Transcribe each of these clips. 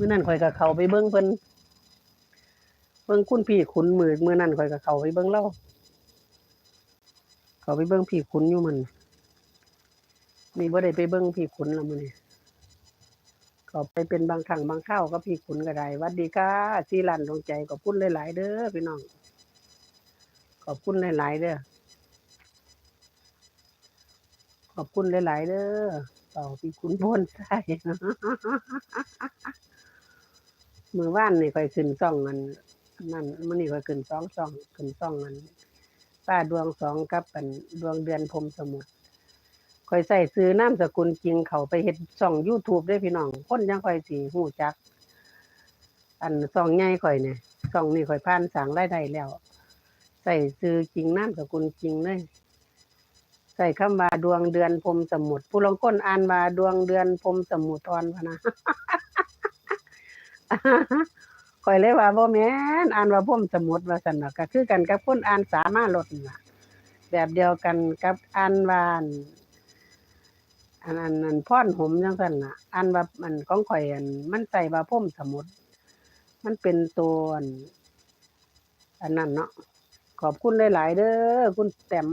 มื้อนั้นข่อยก็เขาไปเบิ่งเพิ่นเบิ่งคุณพี่ขุนมือมื้อนั้นข่อยก็เขาไปเบิ่งเล่าเขาไปเบิ่งพี่ขุนอยู่มันนี่บ่ได้ไปเบิ่งพี่ขุนแล้วมื้อนี้ก็ไปเป็นบางครั้งบางคราวก็พี่ขุนก็ได้วัดดีค่ะสีลันดวงใจขอบคุณหลายๆเด้อพี่น้องขอบคุณหลายๆเด้อขอบคุณหลายๆเด้อต่อพี่ขุนพลใช่ มือว่านนี่ค่อยขึ้นซ่องอันนั่นมื้อนี้ค่อยขึ้นสองซ่องขึ้นซ่องอันป้าดวงสองกับอันดวงเดือนพรมสมุทรค่อยใส่ซื้อนามสกุลจริงเขาไปเฮ็ดช่อง YouTube เด้พี่น้องคนยังค่อยสิฮู้จัก อันซ่องใหญ่ค่อยเนี่ยซ่องนี้ค่อยผ่านสางรายได้แล้ว ใส่ซื้อจริงนามสกุลจริงเลยใส่คำว่าดวงเดือนพรมสมุทรผู้ลางคนอ่านว่าดวงเดือนพรมสมุทรพะนะ ข่อยเลยว่าบ่แม่นอ่านว่าพรหมสมุทรว่าซั่นนะก็คือกันกับคนอ่านสามารถลดน่ะ แบบเดียวกันกับอ่านว่าอันอันอันพรหมจังซั่นน่ะอ่านว่ามันของข่อยอันมันใส่ว่าพรหมสมุทรมันเป็นตัวอันนั้นเนาะขอบคุณหลายๆเด้อคุณแต้ม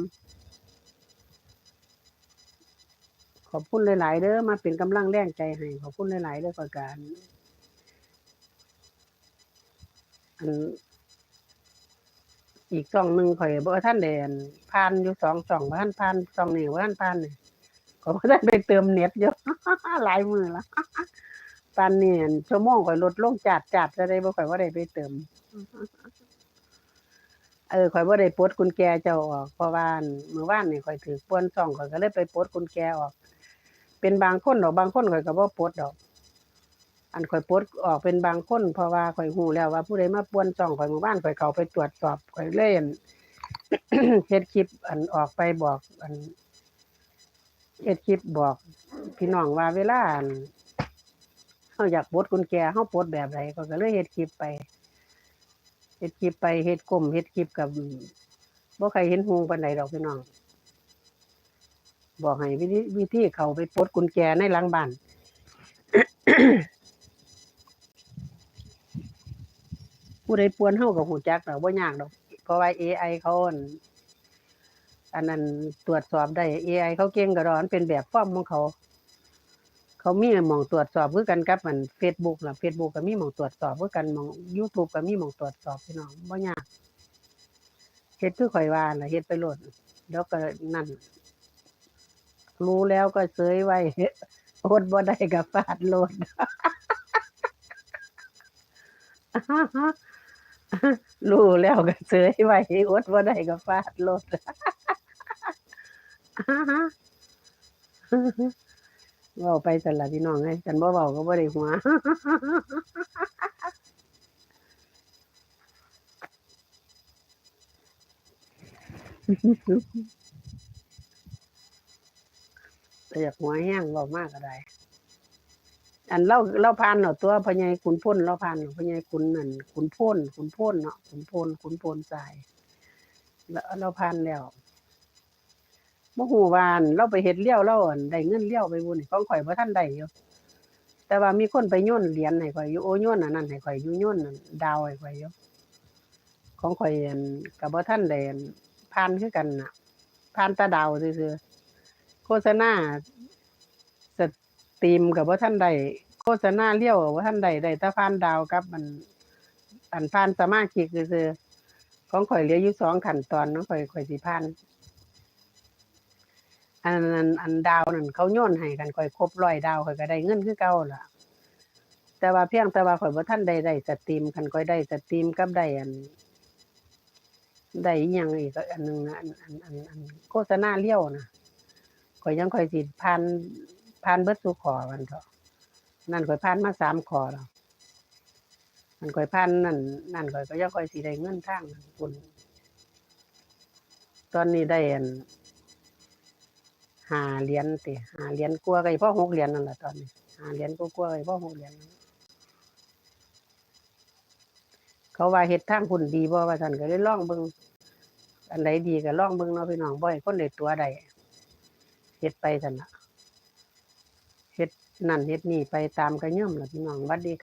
ขอบคุณหลายๆเด้อมาเป็นกำลังแรงใจให้ขอบคุณหลายๆเด้อขอยการ อันอีกช่องหนึ่งข่อยบ่ท่านได้อันผ่านอยู่สองช่องบ่ท่านผ่านช่องนี้บ่ท่านผ่านนี่ก็บ่ได้ไปเติมเน็ตอยู่ หลายมือละปานนี้ชั่วโมงข่อยลดลงจัดจัดจะได้บ่ข่อยบ่ได้ไปเติม เออข่อยบ่ได้ปลดกุญแจเจ้าออกเพราะว่าอันมื้อวานนี่ข่อยถือป่วนช่องข่อยก็เลยไปปลดกุญแจออก เป็นบางคนดอกบางคนข่อยก็บ่ปลดดอก อันข่อยปลดออกเป็นบางคนเพราะว่าข่อยฮู้แล้วว่าผู้ใดมาป่วนช่องข่อยหมู่บ้านข่อยเขาไปตรวจสอบข่อยเล่นเฮ็ดคลิป อันออกไปบอก อันเฮ็ดคลิปบอก พี่น้องว่าเวลาอันเฮาอยากปลดกุญแจเฮาปลดแบบใดก็ก็เลยเฮ็ดคลิปไปเฮ็ดคลิปไปเฮ็ดกลมเฮ็ดคลิปกับบ่ใครเห็นฮูปานใดดอกพี่น้อง บอกให้วิธีวิธีเขาไปปลดกุญแจในหลังบ้าน ผู้ใดป่วนเฮาก็ฮู้จักดอกบ่ยากดอก เพราะว่า AI เขาอั่นอันนั้นตรวจสอบได้ AI เขาเก่งก็ดอนเป็นแบบฟอร์มของเขา เขามีหม่องตรวจสอบคือกันกับอัน Facebook ล่ะ Facebook ก็มีหม่องตรวจสอบคือกันหม่อง YouTube ก็มีหม่องตรวจสอบพี่น้องบ่ยากเฮ็ดคือข่อยว่าน่ะเฮ็ดไปโลดแล้วก็นั่น รู้แล้วก็เสยไว้อดบ่ได้ก็ฟาดโลด รู้แล้วก็เสยไว้อดบ่ได้ก็ฟาดโลดเว้าไปสั่นล่ะพี่น้องเอ้ยคันบ่เว้าก็บ่ได้หัวแต่อยากหัวแห้งเว้ามากก็ได้ อันเราเราผ่านเนาะตัวพญายขุนพลเราผ่านเนพญายขุนนั่นขุนพลขุนพลเนาะขุนพลขุนพลทรายแล้วเราผ่านแล้วบ่ฮู้ว่านเราไปเฮ็ดเลี้ยวเราอั่นได้เงินเลี้ยวไปบุญของข่อยบ่ทันได้อยู่แต่ว่ามีคนไปโยนเหรียญให้ข่อยอยู่โอยนอันนั้นให้ข่อยอยู่ย่นดาวให้ข่อยอยู่ของข่อยอั่นก็บ่ทันได้อั่นผ่านคือกันน่ะผ่านตาดาวซื่อโฆษณาส ตีมก็บ่ทันได้โฆษณาเลี้ยวก็บ่ทันได้ได้แต่ผ่านดาวกับอันอันผ่านสมาชิกซื่อของข่อยเหลืออยู่สองขั้นตอนเนาะข่อยข่อยสิผ่านอันนั้นอันดาวนั่นเขาโยนให้กันข่อยครบร้อยดาวข่อยก็ได้เงินคือเก่าล่ะ แต่ว่าเพียงแต่ว่าข่อยบ่าทันได้ได้สตรีมคันข่อยได้สตรีมกับได้อันได้อีหยังอีกอันหนึงนะอันอันอันอันโฆษณาเลี้ยวนะข่อยยังข่อยสิผ่าน ผ่านเบิดสู่ขอมันเถอะนั่นข่อยผ่านมาสามขอแล้วมันข่อยผ่านนั่นนั่นข่อยก็ยังข่อยสิได้เงินทางนั้นพุ่นตอนนี้ได้อันหาเหรียญติหาเหรียญกลัวาก็อีพ่อหกเหรียญนั่นแหละตอนนี้หาเหรียญกลัวาๆก็อีพ่อหกเหรียญนั่นเขาว่าเฮ็ดทางพุ่นดีบ่ว่าซั่นก็เลยล่องเบิงอันใดดีก็ล่องเบิงเนาะพี่น้องบ่ให้คนได้ตัวใดเฮ็ดไปซั่นล่ะ ฉะนั้นเฮ็ดนี้ไปตามกระย่อมล่ะพี่น้องหวัดดี